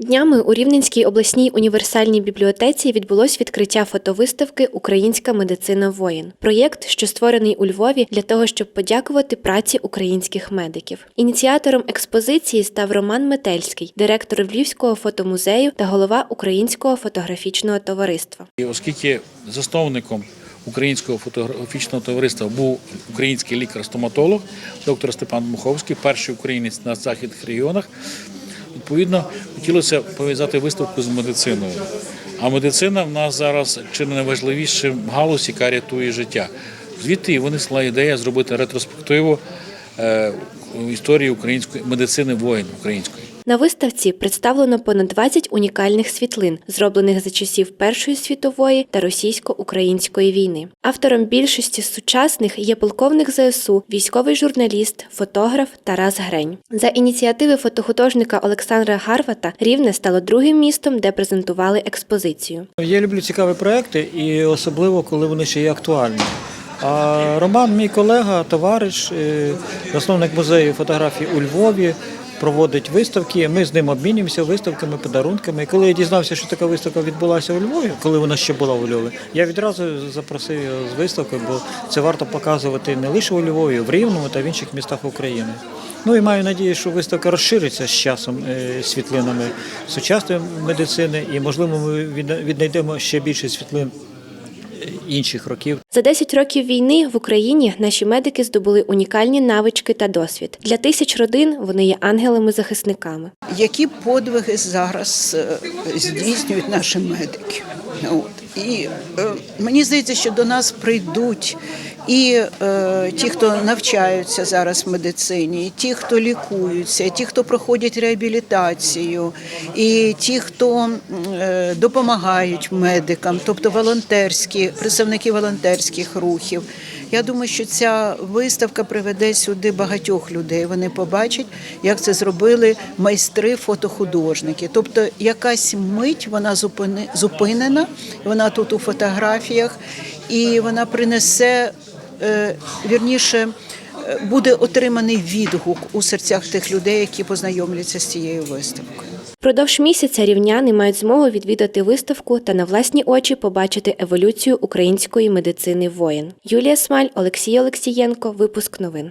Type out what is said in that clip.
Днями у Рівненській обласній універсальній бібліотеці відбулось відкриття фотовиставки Українська медицина воїн. Проєкт, що створений у Львові для того, щоб подякувати праці українських медиків. Ініціатором експозиції став Роман Метельський, директор Львівського фотомузею та голова Українського фотографічного товариства. І оскільки засновником українського фотографічного товариства був український лікар-стоматолог, доктор Степан Муховський, перший українець на західних регіонах, відповідно хотілося пов'язати виставку з медициною. А медицина в нас зараз чи не найважливіша галузь, яка рятує життя. Звідти і винесла ідея зробити ретроспективу е, історії української медицини воїн української. На виставці представлено понад 20 унікальних світлин, зроблених за часів Першої світової та російсько-української війни. Автором більшості сучасних є полковник ЗСУ, військовий журналіст, фотограф Тарас Грень. За ініціативи фотохудожника Олександра Гарвата Рівне стало другим містом, де презентували експозицію. Я люблю цікаві проекти, і особливо коли вони ще є актуальні. А Роман, мій колега, товариш, е, засновник музею фотографії у Львові, проводить виставки. Ми з ним обмінюємося виставками, подарунками. Коли я дізнався, що така виставка відбулася у Львові, коли вона ще була у Львові, я відразу запросив його з виставкою, бо це варто показувати не лише у Львові, в Рівному та в інших містах України. Ну і маю надію, що виставка розшириться з часом е, світлинами сучасної медицини, і можливо ми віднайдемо ще більше світлин інших років. За 10 років війни в Україні наші медики здобули унікальні навички та досвід. Для тисяч родин вони є ангелами-захисниками. які подвиги зараз е, здійснюють наші медики. От. І е, мені здається, що до нас прийдуть і е, ті, хто навчаються зараз в медицині, і ті, хто лікуються, і ті, хто проходять реабілітацію, і ті, хто е, допомагають медикам, тобто волонтерські, представники волонтерських рухів. Я думаю, що ця виставка приведе сюди багатьох людей. Вони побачать, як це зробили майстри фотохудожники. Тобто, якась мить вона зупини- зупинена, вона тут у фотографіях, і вона принесе вірніше. е, Буде отриманий відгук у серцях тих людей, які познайомляться з цією виставкою. Продовж місяця рівняни мають змогу відвідати виставку та на власні очі побачити еволюцію української медицини воїн. Юлія Смаль, Олексій Олексієнко. Випуск новин.